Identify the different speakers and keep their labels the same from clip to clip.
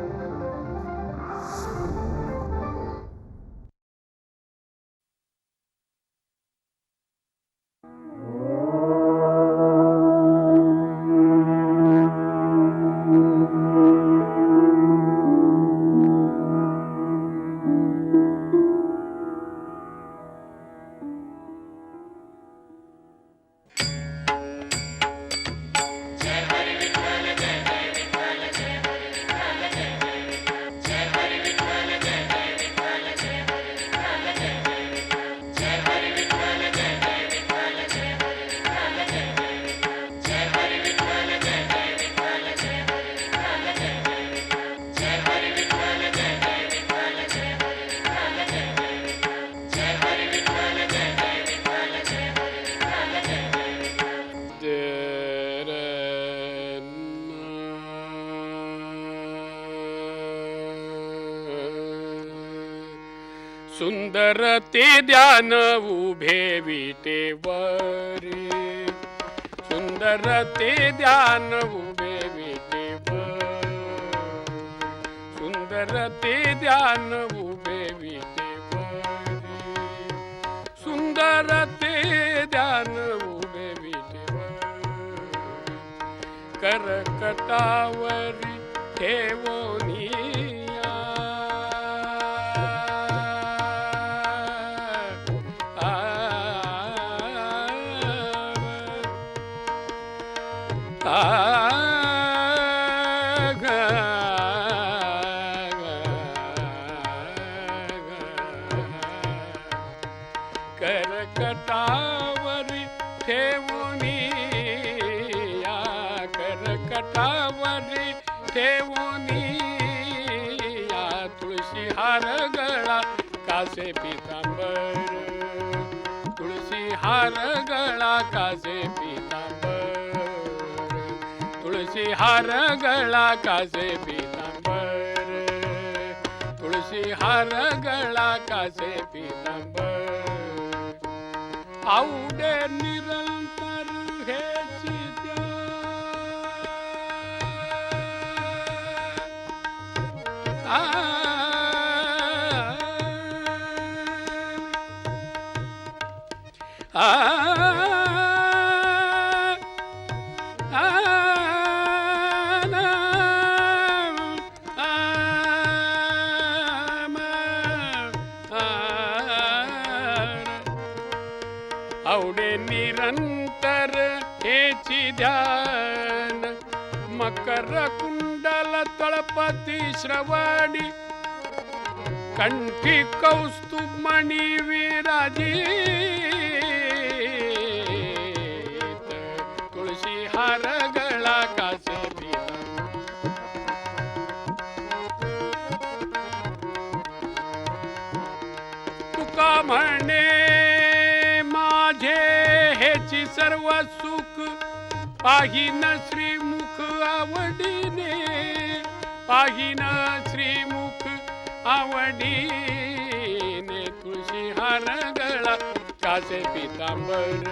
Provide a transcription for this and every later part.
Speaker 1: Thank you. करते ते ध्यान उभे विटेवरी सुंदर ते ध्यान उभे विटेवर सुंदर ते ध्यान उभे विटेवरी सुंदर ते ध्यान उभे विटेवर करकटावरी हार गळा कासे पितांबर तुळशी हार गळा कासे पितांबर आवडे निरंतर हेची आवडे मंडल तळपती श्रवणी. कंठी कौस्तुभ मणी विराजी. तुळशी हार गळा कासे तुका म्हणे माझे हेची सर्व सुख पाहिन श्रीमुख आवडी. पाहिन श्रीमुख आवडीने तुळशी हार गळा कासे पितांबर.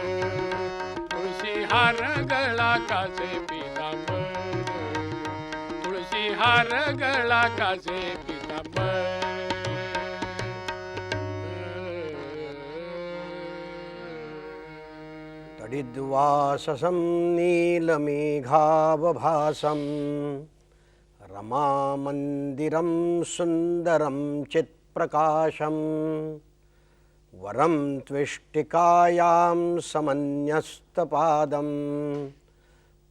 Speaker 1: तुळशी हार गळा कासे पितांबर. तुळशी हार गळा कासे पितांबर.
Speaker 2: तडिद्वाससं नीलमेघावभासम्. रमामन्दिरं सुन्दरं चित्प्रकाशं वरं त्विष्टिकायां समन्यस्तपादं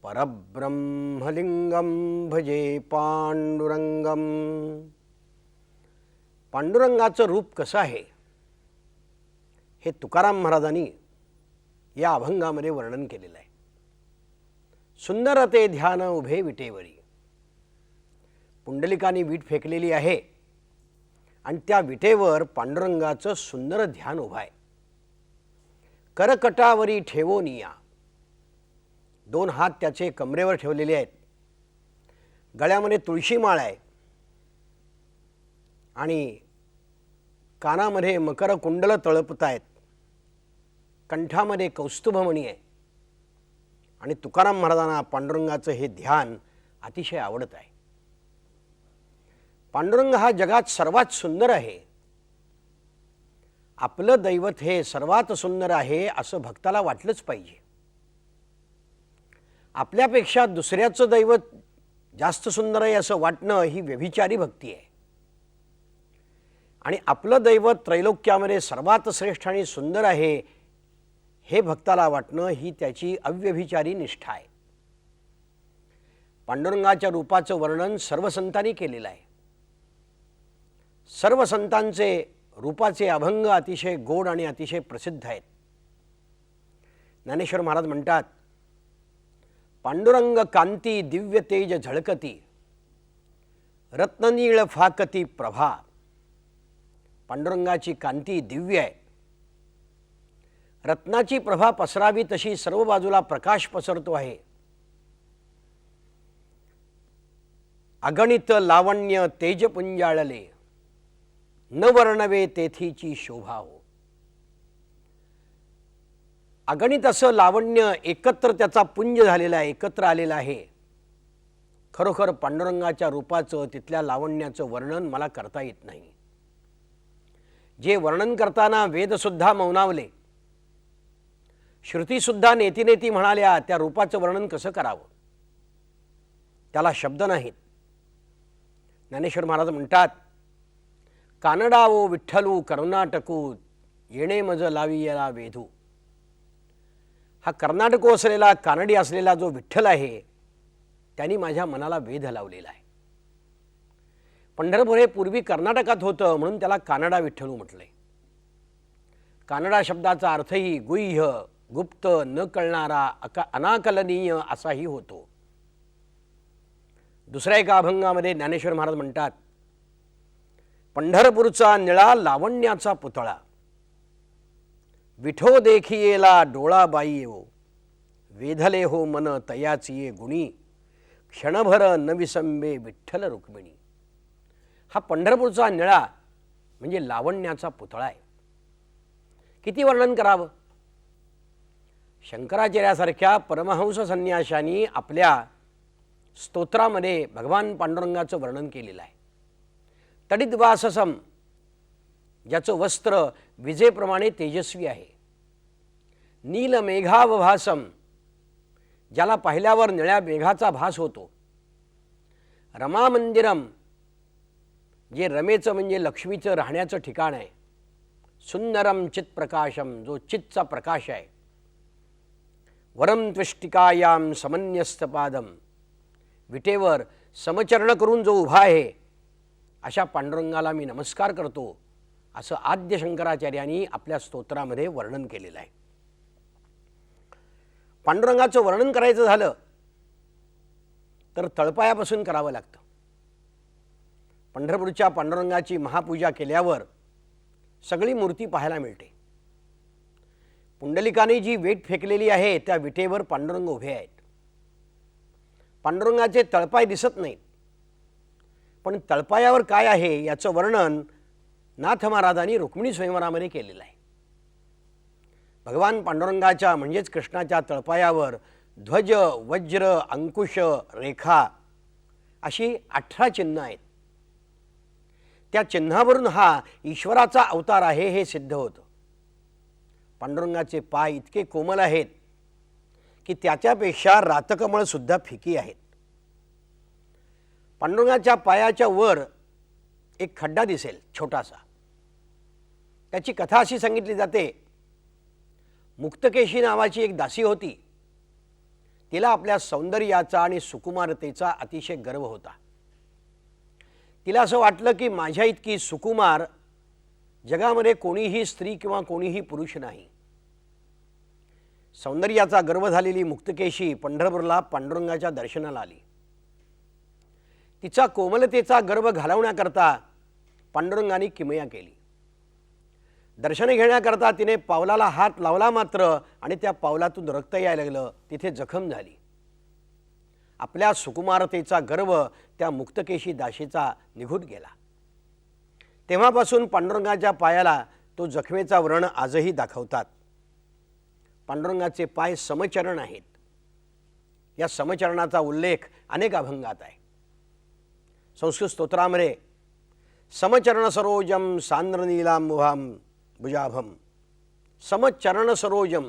Speaker 2: परब्रह्मलिङ्गं भजे पाण्डुरङ्गम् पांडुरंगाचं रूप कसं आहे? हे तुकाराम महाराजांनी या अभंगामध्ये वर्णन केलेलं आहे. सुंदरते ध्यान उभे विटेवरी पुंडलिकाने वीट फेकलेली आहे. आणि त्या विटेवर पांडुरंगाचं सुंदर ध्यान उभं आहे. करकटावरी ठेवोनिया दोन हात त्याचे कमरेवर ठेवलेले आहेत. गळ्यामध्ये तुळशी माळ आहे. आणि कानामध्ये मकरकुंडल तळपत आहेत. कंठामध्ये कौस्तुभमणी आहे. आणि तुकाराम महाराजांना पांडुरंगाचं हे ध्यान अतिशय आवडत आहे. पांडुरंग हा जगात सर्वात सुंदर आहे. आपलं दैवत हे सर्वात सुंदर आहे असं भक्ताला वाटलंच पाहिजे. आपल्यापेक्षा दुसऱ्याचं दैवत जास्त सुंदर आहे असं वाटणं ही व्यभिचारी भक्ती आहे. आणि आपलं दैवत त्रैलोक्यामध्ये सर्वात श्रेष्ठ आणि सुंदर आहे हे भक्ताला वाटणं ही त्याची अव्यभिचारी निष्ठा आहे. पांडुरंगाच्या रूपाचं वर्णन सर्व संतांनी केलेलं आहे. सर्व संतांचे रूपाचे अभंग अतिशय गोड आणि अतिशय प्रसिद्ध आहेत. ज्ञानेश्वर महाराज म्हणतात पांडुरंग कांती दिव्य तेज झळकती रत्ननीळ फाकती प्रभा पांडुरंगाची कांती दिव्य आहे. रत्नाची प्रभा पसरावी तशी सर्व बाजूला प्रकाश पसरतो आहे. अगणित लावण्य तेजपुंजाळले न वर्णवे तेथीची शोभा हो. अगणित असं लावण्य एकत्र त्याचा पुंज झालेला आहे एकत्र आलेला आहे. खरोखर पांडुरंगाच्या रूपाचं तिथल्या लावण्याचं वर्णन मला करता येत नाही. जे वर्णन करताना वेदसुद्धा मौनावले. श्रुतीसुद्धा नेती नेती म्हणाल्या त्या रूपाचं वर्णन कसं करावं? त्याला शब्द नाहीत. ज्ञानेश्वर महाराज म्हणतात कानडावो विठ्ठलू कर्नाटकू येणे मज लावी याला वेधू हा कर्नाटको असलेला कानडी असलेला जो विठ्ठल आहे त्यांनी माझ्या मनाला वेध लावलेला आहे पंढरपूर हे पूर्वी कर्नाटकात होतं म्हणून त्याला कानडा विठ्ठलू म्हटलंय कानडा शब्दाचा अर्थही गुह्य गुप्त न कळणारा अका अनाकलनीय असाही होतो दुसऱ्या एका अभंगामध्ये ज्ञानेश्वर महाराज म्हणतात पंढरपूरचा निळा लावण्याचा पुतळा. विठो देखियेला डोळा बाई येवो. वेधले हो मन तयाची ये गुणी. क्षणभर न विसंबे विठ्ठल रुक्मिणी. हा पंढरपूरचा निळा म्हणजे लावण्याचा पुतळा आहे. किती वर्णन करावं? शंकराचार्यासारख्या परमहंस संन्याशांनी आपल्या स्तोत्रामध्ये भगवान पांडुरंगाचं वर्णन केलेलं आहे. तडिद्वाससम ज्याचं वस्त्र विजेप्रमाणे तेजस्वी आहे. नील मेघावभासम ज्याला पाहिल्यावर निळ्या मेघाचा भास होतो. रमा मंदिरम जे रमेचं म्हणजे लक्ष्मीचं राहण्याचं ठिकाण आहे. सुंदरम चित्प्रकाशम जो चितचा प्रकाश आहे. वरम त्विष्टिकायाम समन्यस्तपादम विटेवर समचरण करून जो उभा आहे अशा पांडुरंगाला मी नमस्कार करतो असं आद्य शंकराचार्यांनी आपल्या स्तोत्रामध्ये वर्णन केलेलं आहे. पांडुरंगाचं वर्णन करायचं झालं तर तळपायापासून करावं लागतं. पंढरपूरच्या पांडुरंगाची महापूजा केल्यावर सगळी मूर्ती पाहायला मिळते. पुंडलिकाने जी वेट फेकलेली आहे त्या विटेवर पांडुरंग उभे आहेत. पांडुरंगाचे तळपाय दिसत नाहीत. पण तळपायावर काय आहे याचं वर्णन नाथ महाराजांनी रुक्मिणी स्वयंवरामध्ये केलेलं आहे. भगवान पांडुरंगाच्या म्हणजेच कृष्णाच्या तळपायावर ध्वज वज्र अंकुश रेखा अशी अठरा चिन्ह आहेत. त्या चिन्हावरून हा ईश्वराचा अवतार आहे हे सिद्ध होतं. पांडुरंगाचे पाय इतके कोमल आहेत की त्याच्यापेक्षा रातकमळसुद्धा फिकी आहेत. पांडुरंगाच्या पायाच्या वर एक खड्डा दिसेल छोटासा. त्याची कथा अशी सांगितली जाते मुक्तकेशी नावाची एक दासी होती. तिला आपल्या सौंदर्याचा आणि सुकुमारतेचा अतिशय गर्व होता. तिला असं वाटलं की माझ्या इतकी सुकुमार जगामध्ये कोणीही स्त्री किंवा कोणीही पुरुष नाही. सौंदर्याचा गर्व झालेली मुक्तकेशी पंढरपूरला पांडुरंगाच्या दर्शनाला आली. तिचा कोमलतेचा गर्व घालवण्याकरता पांडुरंगाने किमया केली. दर्शन घेण्याकरता तिने पावलाला हात लावला मात्र आणि त्या पावलातून रक्त यायला लागलं. तिथे जखम झाली. आपल्या सुकुमारतेचा गर्व त्या मुक्तकेशी दाशीचा निघून गेला. तेव्हापासून पांडुरंगाच्या पायाला तो जखमेचा व्रण आजही दाखवतात. पांडुरंगाचे पाय समचरण आहेत. या समचरणाचा उल्लेख अनेक अभंगात आहे. संस्कृत स्तोत्रामध्ये समचरण सरोजम सांद्रनीलांबुभाम भुजाभम। समचरण सरोजम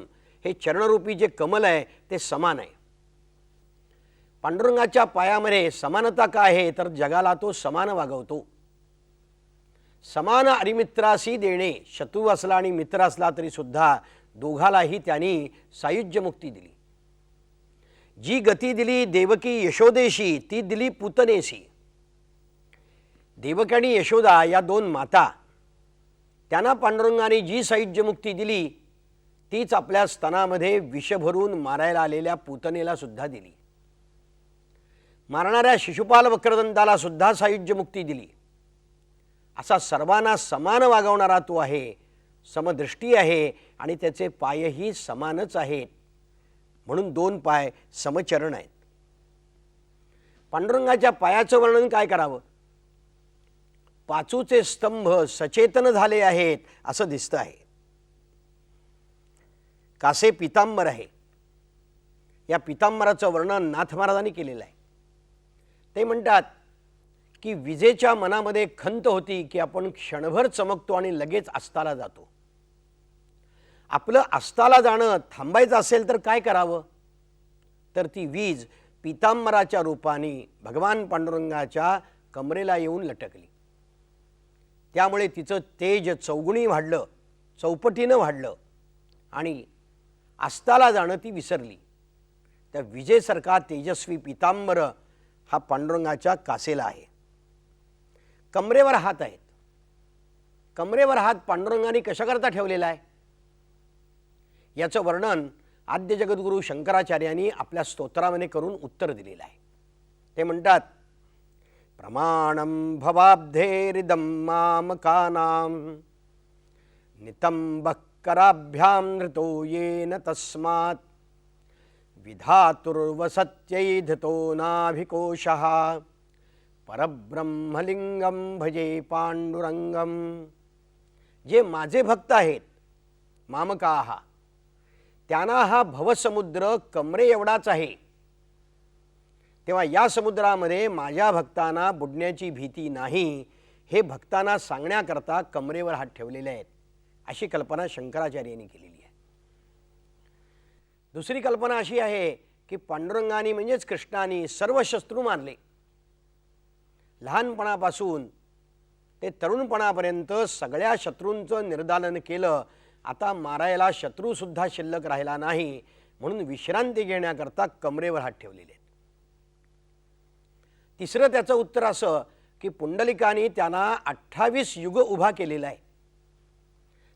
Speaker 2: हे चरणरूपी जे कमल आहे ते समान आहे। पांडुरंगाच्या पायामध्ये समानता काय आहे तर जगाला तो समान वागवतो। समान अरिमित्रासी देणे शत्रू असला आणि मित्र असला तरी सुद्धा दोघालाही त्यांनी सायुज्य मुक्ती दिली। जी गती दिली देवकी यशोदेशी ती दिली पुतनेशी। देवकी आणि यशोदा या दोन माता त्यांना पांडुरंगाने जी सायुज्य मुक्ती दिली तीच आपल्या स्तनामध्ये विष भरून मारायला आलेल्या पुतनेला सुद्धा दिली. मारणाऱ्या शिशुपाल वक्रदंताला सुद्धा सायुज्यमुक्ती दिली. असा सर्वांना समान वागवणारा तो आहे समदृष्टी आहे आणि त्याचे पायही समानच आहेत. म्हणून दोन पाय समचरण आहेत. पांडुरंगाच्या पायाचं वर्णन काय करावं? पाचूचे स्तंभ सचेतन झाले आहेत असं दिसतं आहे. कासे पितांबर आहे. या पितांबराचं वर्णन नाथ महाराजांनी केलेलं आहे. ते म्हणतात की विजेच्या मनामध्ये खंत होती की आपण क्षणभर चमकतो आणि लगेच अस्ताला जातो. आपलं अस्ताला जाणं थांबायचं असेल तर काय करावं? तर ती वीज पितांबराच्या रूपाने भगवान पांडुरंगाच्या कमरेला येऊन लटकली. त्यामुळे तिचं तेज चौगुणी वाढलं चौपटीनं वाढलं आणि अस्ताला जाणं ती विसरली. त्या विजेसारखा तेजस्वी पितांबर हा पांडुरंगाच्या कासेला आहे. कमरेवर हात आहेत. कमरेवर हात पांडुरंगाने कशाकरता ठेवलेला आहे? याचं वर्णन आद्य जगद्गुरू शंकराचार्यांनी आपल्या स्तोत्रामध्ये करून उत्तर दिलेलं आहे. ते म्हणतात प्रमाणं भवाब्धेरिदं मामकानां नितंबकराभ्यां नृतो येन तस्मात्। विधातुर्वसत्यैधतो नाभिकोशः। परब्रह्मलिंगम भजे पांडुरंगम जे माझे भक्त आहेत मामकाहा त्यांना हा भवसमुद्र कमरे एवढाच आहे। तेव्हा या समुद्रामध्ये माझ्या भक्तांना बुडण्याची भीती नाही हे भक्तांना सांगण्याकरता कमरेवर हात ठेवलेले आहेत. अशी कल्पना शंकराचार्यांनी केलेली आहे. दुसरी कल्पना अशी आहे की पांडुरंगाने म्हणजेच कृष्णाने सर्व शत्रू मानले. लहानपणापासून ते तरुणपणापर्यंत सगळ्या शत्रूंचं निर्दालन केलं. आता मारायला शत्रूसुद्धा शिल्लक राहिला नाही म्हणून विश्रांती घेण्याकरता कमरेवर हात ठेवलेले तिसरं त्याचं उत्तर असं की पुंडलिकाने त्यांना अठ्ठावीस युग उभा केलेला आहे.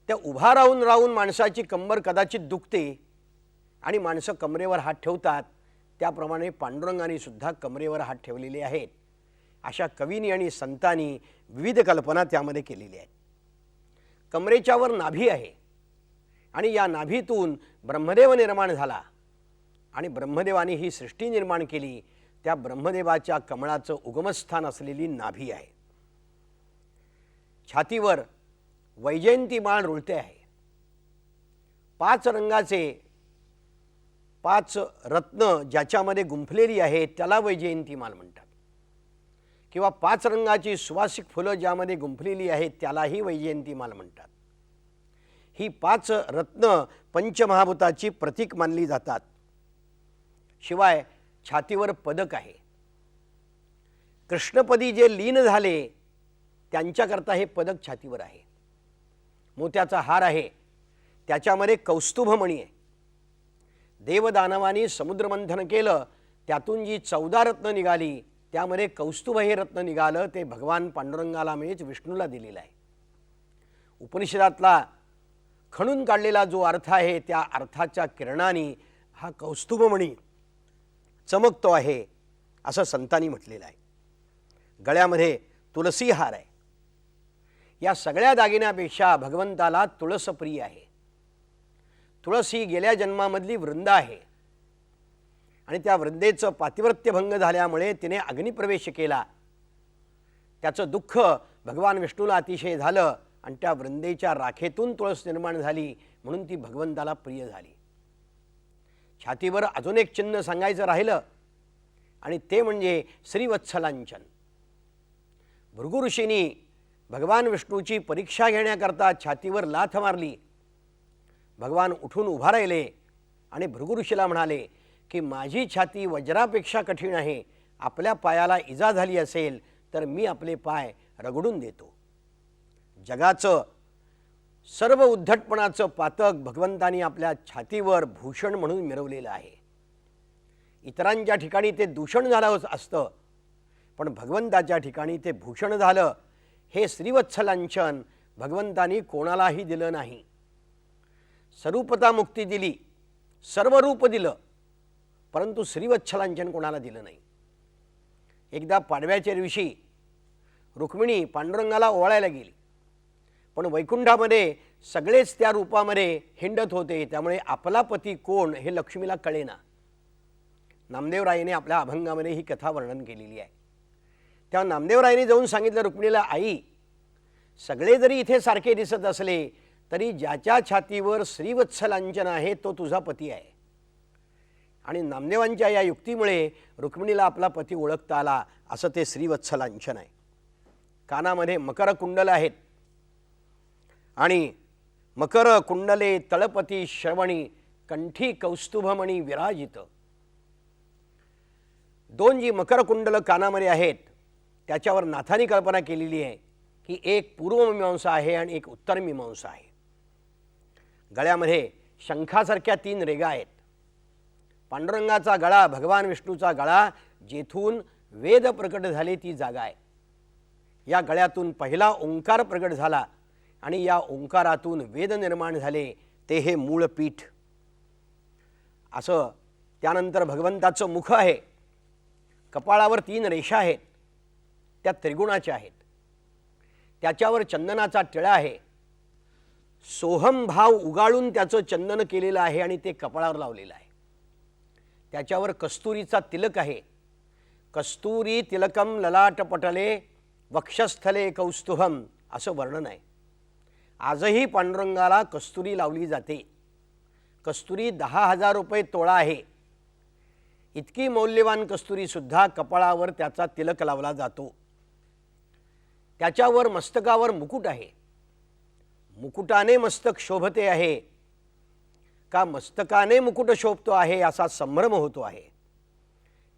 Speaker 2: त्या उभा राहून राहून माणसाची कंबर कदाचित दुखते आणि माणसं कमरेवर हात ठेवतात. त्याप्रमाणे पांडुरंगाने सुद्धा कमरेवर हात ठेवलेले आहेत. अशा कवीनी आणि संतांनी विविध कल्पना त्यामध्ये केलेल्या आहेत. कमरेच्यावर नाभी आहे आणि या नाभीतून ब्रह्मदेव निर्माण झाला आणि ब्रह्मदेवाने ही सृष्टी निर्माण केली त्या ब्रह्मदेवाच्या कमळाचं उगमस्थान असलेली नाभी आहे. छातीवर वैजयंती माळ रुळते आहे. पाच रंगाचे पाच रत्न ज्याच्यामध्ये गुंफलेली आहे त्याला वैजयंती माल म्हणतात. किंवा पाच रंगाची सुवासिक फुलं ज्यामध्ये गुंफलेली आहेत त्यालाही वैजयंती माल म्हणतात. ही पाच रत्न पंचमहाभूताची प्रतीक मानली जातात. शिवाय छातीवर पदक आहे. कृष्णपदी जे लीन झाले त्यांच्याकरता हे पदक छातीवर आहे. मोत्याचा हार आहे. त्याच्यामध्ये कौस्तुभमणी आहे देवदानवानी समुद्रमंथन केलं त्यातून जी चौदा रत्न निघाली त्यामध्ये कौस्तुभ हे रत्न निघालं ते भगवान पांडुरंगाला म्हणजेच विष्णूला दिलेलं आहे. उपनिषदातला खणून काढलेला जो अर्थ आहे त्या अर्थाच्या किरणाने हा कौस्तुभमणी चमकतो आहे असं संतांनी म्हटलेलं आहे. गळ्यामध्ये तुळसीहार आहे. या सगळ्या दागिन्यापेक्षा भगवंताला तुळस प्रिय आहे. तुळस ही गेल्या जन्मामधली वृंद आहे. आणि त्या वृंदेचं पातिवृत्यभंग झाल्यामुळे तिने अग्निप्रवेश केला. त्याचं दुःख भगवान विष्णूला अतिशय झालं आणि त्या वृंदेच्या राखेतून तुळस निर्माण झाली म्हणून ती भगवंताला प्रिय झाली. छातीवर अजून एक चिन्ह सांगायचं राहिलं. आणि ते म्हणजे श्रीवत्सलांचन. भृगु ऋषींनी भगवान विष्णूची परीक्षा घेण्याकरता छातीवर लाथ मारली. भगवान उठून उभा राहिले आणि भृगुऋषीला म्हणाले की माझी छाती वज्रापेक्षा कठीण आहे. आपल्या पायाला इजा झाली असेल तर मी आपले पाय रगडून देतो. जगाचं सर्व उद्धटपणाचं पातक भगवंतानी आपल्या छातीवर भूषण म्हणून मिरवलेलं आहे. इतरांच्या ठिकाणी ते दूषण झालं असतं पण भगवंताच्या ठिकाणी ते भूषण झालं हे श्रीवत्सलांचन भगवंतानी कोणालाही दिलं नाही. स्वरूपता मुक्ती दिली सर्व रूप दिलं परंतु श्रीवत्सलांचन कोणाला दिलं नाही. एकदा पाडव्याच्या दिवशी रुक्मिणी पांडुरंगाला ओवाळायला गेली. पण वैकुंठामध्ये सगळेच त्या रूपामध्ये हिंडत होते. त्यामुळे आपला पती कोण हे लक्ष्मीला कळेना. नामदेवरायने आपल्या अभंगामध्ये ही कथा वर्णन केलेली आहे. तेव्हा नामदेवरायने जाऊन सांगितलं रुक्मिणीला आई सगळे जरी इथे सारखे दिसत असले तरी ज्याच्या छातीवर श्रीवत्सलांचन आहे तो तुझा पती आहे. आणि नामदेवांच्या या युक्तीमुळे रुक्मिणीला आपला पती ओळखता आला असं ते श्रीवत्सलांचन आहे. कानामध्ये मकर कुंडल आहेत. आणि मकर कुंडले तळपती श्रवणी कंठी कौस्तुभमणी विराजित. दोन जी मकर कुंडल कानामध्ये आहेत त्याच्यावर नाथानी कल्पना केलेली आहे की एक पूर्वमीमांसा आहे आणि एक उत्तर मीमांसा आहे. गळ्यामध्ये शंखासारख्या तीन रेगा आहेत. पांडुरंगाचा गळा भगवान विष्णूचा गळा जेथून वेद प्रकट झाले ती जागा आहे. या गळ्यातून पहिला ओंकार प्रकट झाला आणि या ओंकारातून वेद निर्माण झाले ते हे मूळ पीठ. असं त्यानंतर भगवंताचं मुख आहे. कपाळावर तीन रेषा आहेत. त्या त्रिगुणाच्या आहेत. त्याच्यावर चंदनाचा टिळा आहे. सोहम भाव उगाळून त्याचं चंदन केलेलं आहे आणि ते कपाळावर लावलेलं आहे. त्याच्यावर कस्तुरीचा तिलक आहे. कस्तुरी तिलकम ललाटपटले वक्षस्थले कौस्तुभम असं वर्णन आहे. आजही पांडुरंगाला कस्तुरी लावली जाते. कस्तुरी दहा हजार रुपये तोळा आहे. इतकी मौल्यवान कस्तुरीसुद्धा कपाळावर त्याचा तिलक लावला जातो. त्याच्यावर मस्तकावर मुकुट आहे. मुकुटाने मस्तक शोभते आहे. का मस्तकाने मुकुट शोभतो आहे असा संभ्रम होतो आहे.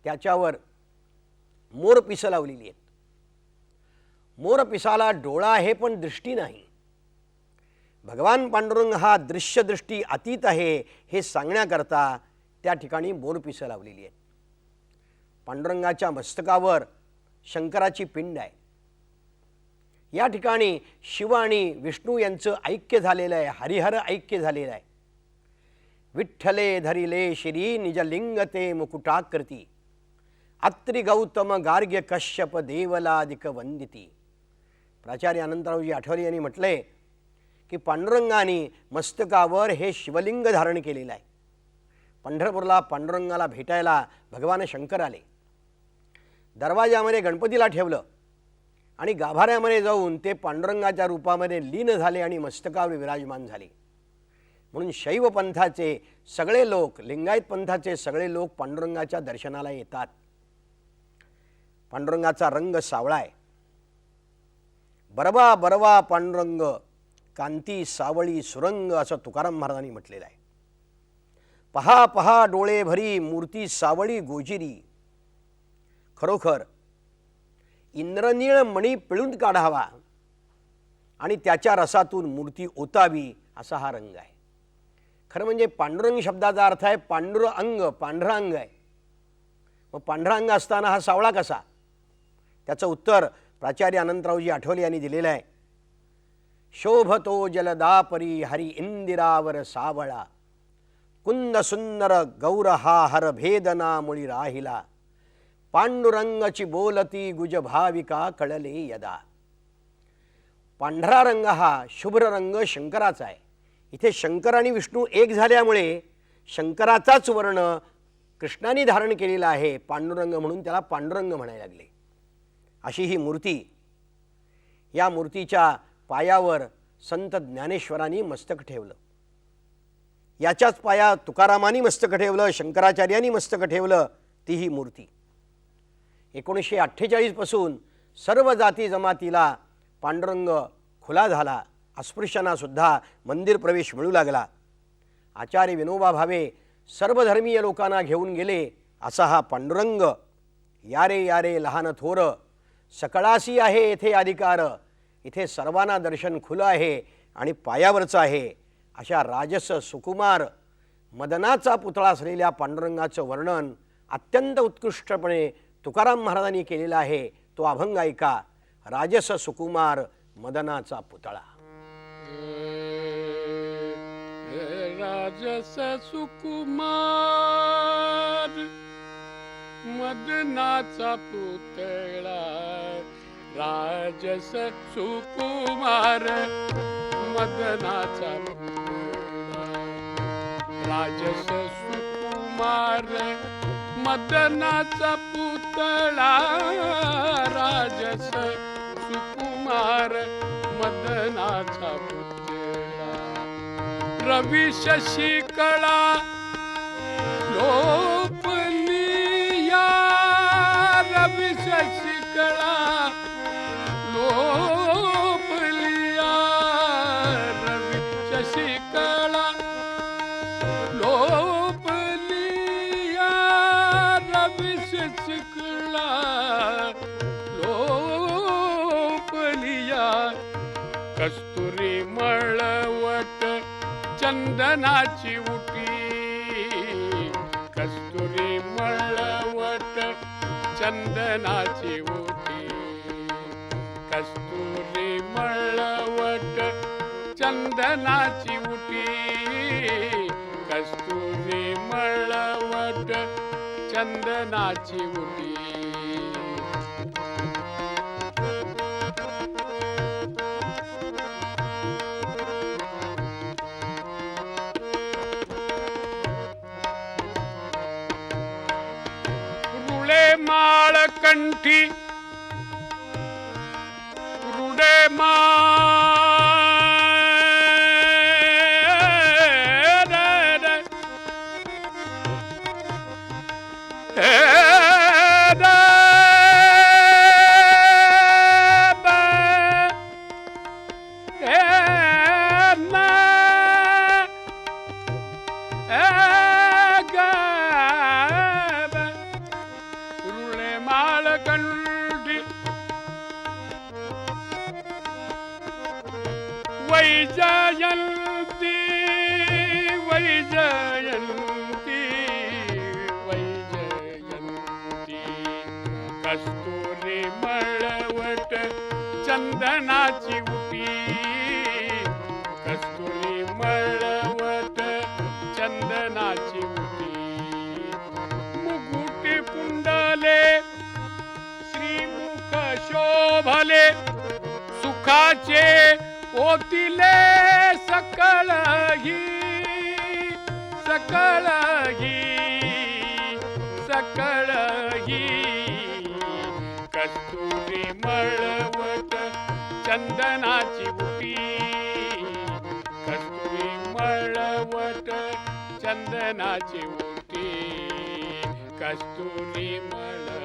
Speaker 2: त्याच्यावर मोरपिसं लावलेली आहेत. मोरपिसाला डोळा आहे पण दृष्टी नाही. भगवान पांडुरंग हा दृश्यदृष्टी अतीत आहे हे सांगण्याकरता त्या ठिकाणी मोरपिसं लावलेली आहेत. पांडुरंगाच्या मस्तकावर शंकराची पिंड आहे. या ठिकाणी शिव आणि विष्णू यांचं ऐक्य झालेलं आहे हरिहर ऐक्य झालेलं आहे. विठ्ठले धरिले श्री निजलिंग ते मुकुटाकृती. अत्रि गौतम गार्ग्य कश्यप देवलादिक वंदिती. प्राचार्य अनंतरावजी आठवले यांनी म्हटले की पांडुरंगाने मस्तकावर हे शिवलिंग धारण केलेलं आहे. पंढरपूरला पांडुरंगाला भेटायला भगवान शंकर आले. दरवाजामध्ये गणपतीला ठेवलं आणि गाभाऱ्यामध्ये जाऊन ते पांडुरंगाच्या रूपामध्ये लीन झाले आणि मस्तकावर विराजमान झाले. म्हणून शैव पंथाचे सगळे लोक लिंगायत पंथाचे सगळे लोक पांडुरंगाच्या दर्शनाला येतात. पांडुरंगाचा रंग सावळा आहे. बरवा बरवा पांडुरंग कांती सावळी सुरंग असं तुकाराम महाराजांनी म्हटलेलं आहे. पहा पहा डोळे भरी मूर्ती सावळी गोजिरी. खरोखर इंद्रनीळ मणी पिळून काढावा आणि त्याच्या रसातून मूर्ती ओतावी असा हा रंग आहे. खरं म्हणजे पांडुरंग शब्दाचा अर्थ आहे पांडुर अंग पांढरा अंग आहे. मग पांढरा अंग असताना हा सावळा कसा? त्याचं उत्तर प्राचार्य अनंतरावजी आठवले यांनी दिलेलं आहे. शोभतो जलदापरी हरी इंदिरावर सावळा कुंद सुंदर गौर हर भेदना मुळी राहिला पांडुरंगची बोलती गुजभाविका कळले यदा पांढरा रंग हा शुभ्र रंग शंकराचा आहे इथे शंकर आणि विष्णू एक झाल्यामुळे शंकराचाच वर्ण कृष्णाने धारण केलेला आहे पांडुरंग म्हणून त्याला पांडुरंग म्हणायला लागले. अशी ही मूर्ती या मूर्तीच्या पायावर संत ज्ञानेश्वरांनी मस्तक ठेवलं. याच्याच पाया तुकारामानी मस्तक ठेवलं शंकराचार्यांनी मस्तक ठेवलं ती ही मूर्ती. एकोणीसशे अठ्ठेचाळीसपासून सर्व जाती जमातीला पांडुरंग खुला झाला. अस्पृश्यांनासुद्धा मंदिर प्रवेश मिळू लागला. आचार्य विनोबा भावे सर्वधर्मीय लोकांना घेऊन गेले असा हा पांडुरंग. यारे यारे लहान थोर सकळासी आहे येथे अधिकार. इथे सर्वांना दर्शन खुलं आहे आणि पायावरचं आहे. अशा राजस सुकुमार मदनाचा पुतळा असलेल्या पांडुरंगाचं वर्णन अत्यंत उत्कृष्टपणे तुकाराम महाराजांनी केलेलं आहे. तो अभंग ऐका. राजस सुकुमार मदनाचा पुतळा.
Speaker 1: राजस सुकुमार मदनाचा पुतळा. राजस सुकुमार मदनाचा राजस सुकुमार मदनाचा पुतळा. राजस सुकुमार मदनाचा पुतळा. रवी शशिकळा लो चंदनाची उटी कस्तुरी मळवत चंदनाची उटी कस्तुरी मळवत चंदनाची उटी कस्तुरी मळवट चंदनाची उटी कंठी रुडे माळ रुळे ओतिले सकळ ही सकळ ही सकळ ही कस्तुरी मळवट चंदनाची बुटी कस्तुरी मळवट चंदनाची बुटी कस्तुरी मळ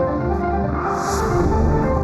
Speaker 1: Thank you.